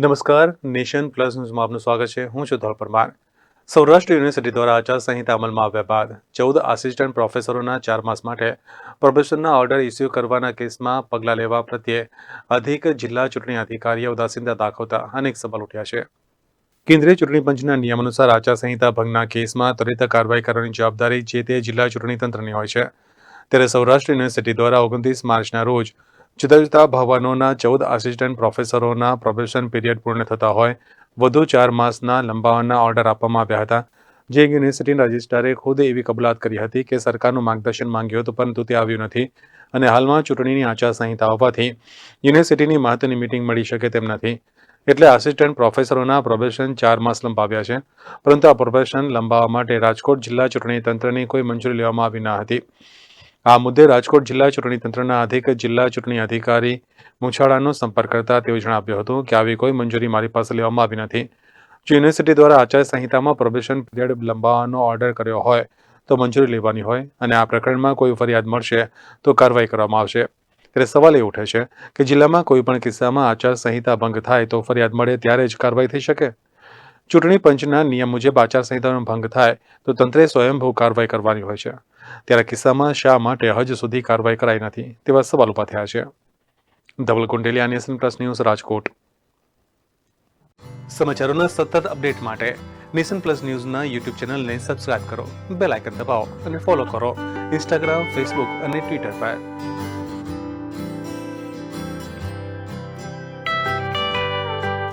નમસ્કાર, nation plus ન્યૂઝમાં આપનું સ્વાગત છે. હું છું ધોળ પરમાર. સૌરાષ્ટ્ર યુનિવર્સિટી દ્વારા આચારસંહિતા અમલમાં આવ્યા બાદ ચૌદ આસિસ્ટન્ટ પ્રોફેસરોના ચાર માસ માટે પ્રોબેશનના ઓર્ડર ઇસ્યુ કરવાના કેસમાં પગલાં લેવા પ્રત્યે અધિક જિલ્લા ચૂંટણી અધિકારીએ ઉદાસીનતા દાખવતા અનેક સવાલ ઉઠ્યા છે. કેન્દ્રીય ચૂંટણી પંચના નિયમ અનુસાર આચારસંહિતા ભંગના કેસમાં ત્વરિત કાર્યવાહી કરવાની જવાબદારી જે તે જિલ્લા ચૂંટણી તંત્રની હોય છે. ત્યારે સૌરાષ્ટ્ર યુનિવર્સિટી દ્વારા ઓગણત્રીસ માર્ચના રોજ જુદા જુદા ભવનોના ચૌદ આસિસ્ટન્ટ પ્રોફેસરોના પ્રોબેશન પીરિયડ પૂર્ણ થતા હોય, વધુ ચાર માસના લંબાવવાના ઓર્ડર આપવામાં આવ્યા હતા. જે યુનિવર્સિટીના રજિસ્ટ્રારે ખુદ એવી કબૂલાત કરી હતી કે સરકારનું માર્ગદર્શન માંગ્યું હતું, પરંતુ તે આવ્યું નથી અને હાલમાં ચૂંટણીની આચારસંહિતા હોવાથી યુનિવર્સિટીની મહત્વની મિટિંગ મળી શકે તેમ નથી. એટલે આસિસ્ટન્ટ પ્રોફેસરોના પ્રોબેશન ચાર માસ લંબાવ્યા છે, પરંતુ આ પ્રોબેશન લંબાવવા માટે રાજકોટ જિલ્લા ચૂંટણી તંત્રની કોઈ મંજૂરી લેવામાં આવી ન હતી. આ મુદ્દે રાજકોટ જિલ્લા ચૂંટણી તંત્રના અધિક જિલ્લા ચૂંટણી અધિકારી મુછાળાનો સંપર્ક કરતા તેઓ જણાવ્યું હતું કે આવી કોઈ મંજૂરી મારી પાસે લેવામાં આવી નથી. જો યુનિવર્સિટી દ્વારા આચાર સંહિતામાં પ્રોબેશન પીરિયડ લંબાવવાનો ઓર્ડર કર્યો હોય તો મંજૂરી લેવાની હોય અને આ પ્રકરણમાં કોઈ ફરિયાદ મળશે તો કાર્યવાહી કરવામાં આવશે. ત્યારે સવાલ એ ઉઠે છે કે જિલ્લામાં કોઈ પણ કિસ્સામાં આચારસંહિતા ભંગ થાય તો ફરિયાદ મળે ત્યારે જ કાર્યવાહી થઈ શકે? ચૂંટણી પંચના નિયમ મુજબ આચાર સંહિતાનો ભંગ થાય તો તંત્રે સ્વયંભૂ કાર્યવાહી કરવાની હોય છે. ત્યારે કિસ્સામાં શા માટે હજ સુધી કાર્યવાહી કરાઈ નથી તેવા સવાલ ઊભા થયા છે. Dhaval Kundeliya nation plus news Rajkot. સમાચારોના સતત અપડેટ માટે નેશન પ્લસ ન્યૂઝના યુટ્યુબ ચેનલને સબસ્ક્રાઇબ કરો, બેલ આઇકન દબાવો અને ફોલો કરો ઇન્સ્ટાગ્રામ, ફેસબુક અને ટ્વિટર પર.